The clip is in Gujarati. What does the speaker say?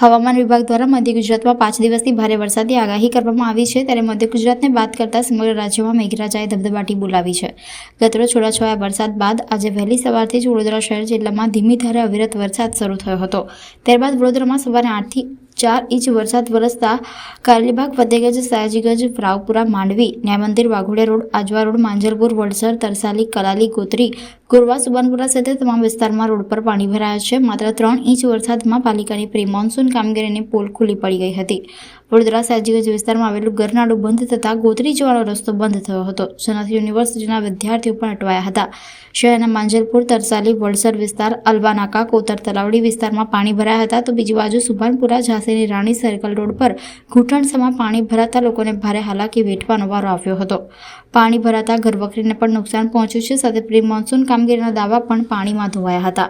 હવામાન વિભાગ દ્વારા મધ્ય ગુજરાતમાં પાંચ દિવસથી ભારે વરસાદની આગાહી કરવામાં આવી છે. ત્યારે મધ્ય ગુજરાતને બાદ કરતા સમગ્ર રાજ્યમાં મેઘરાજાએ ધબધબાટી બોલાવી છે. ગતરો છોડાછવાયા વરસાદ બાદ આજે વહેલી સવારથી જ વડોદરા શહેર જિલ્લામાં ધીમી ધારે અવિરત વરસાદ શરૂ થયો હતો. ત્યારબાદ વડોદરામાં સવારે આઠથી ચાર ઇંચ વરસાદ વરસતા કારેલીબાગ, ફતેગંજ, સયાજીગંજ, રાવપુરા, માંડવી, ન્યાયમંદિર, વાઘોડિયા રોડ, આજવા રોડ માંજલપુર વડસર તરસાલી કલાલી ગોત્રી, ગોરવા, સુબાનપુરા સહિત તમામ વિસ્તારમાં રોડ પર પાણી ભરાયા છે. માત્ર ત્રણ ઇંચ વરસાદમાં પાલિકાની પ્રી મોન્સૂન કામગીરીની પોલ ખુલ્લી પડી ગઈ હતી. વડોદરા સાજીગંજ વિસ્તારમાં આવેલું ગરનાળું બંધ થતાં ગોત્રી જવાનો રસ્તો બંધ થયો હતો. જેનાથી યુનિવર્સિટીના વિદ્યાર્થીઓ પણ અટવાયા હતા. શહેરના માંજલપુર, તરસાલી વડસર વિસ્તાર, અલવાનાકા, કોતર, તલાવડી વિસ્તારમાં પાણી ભરાયા હતા તો બીજી બાજુ સુભાનપુરા, ઝાંસીની રાણી સર્કલ રોડ પર ઘૂંટણસમાં પાણી ભરાતા લોકોને ભારે હાલાકી વેઠવાનો વારો આવ્યો હતો. પાણી ભરાતા ઘરવખરીને પણ નુકસાન પહોંચ્યું છે સાથે પ્રી મોન્સૂન કામગીરીના દાવા પણ પાણીમાં ધોવાયા હતા.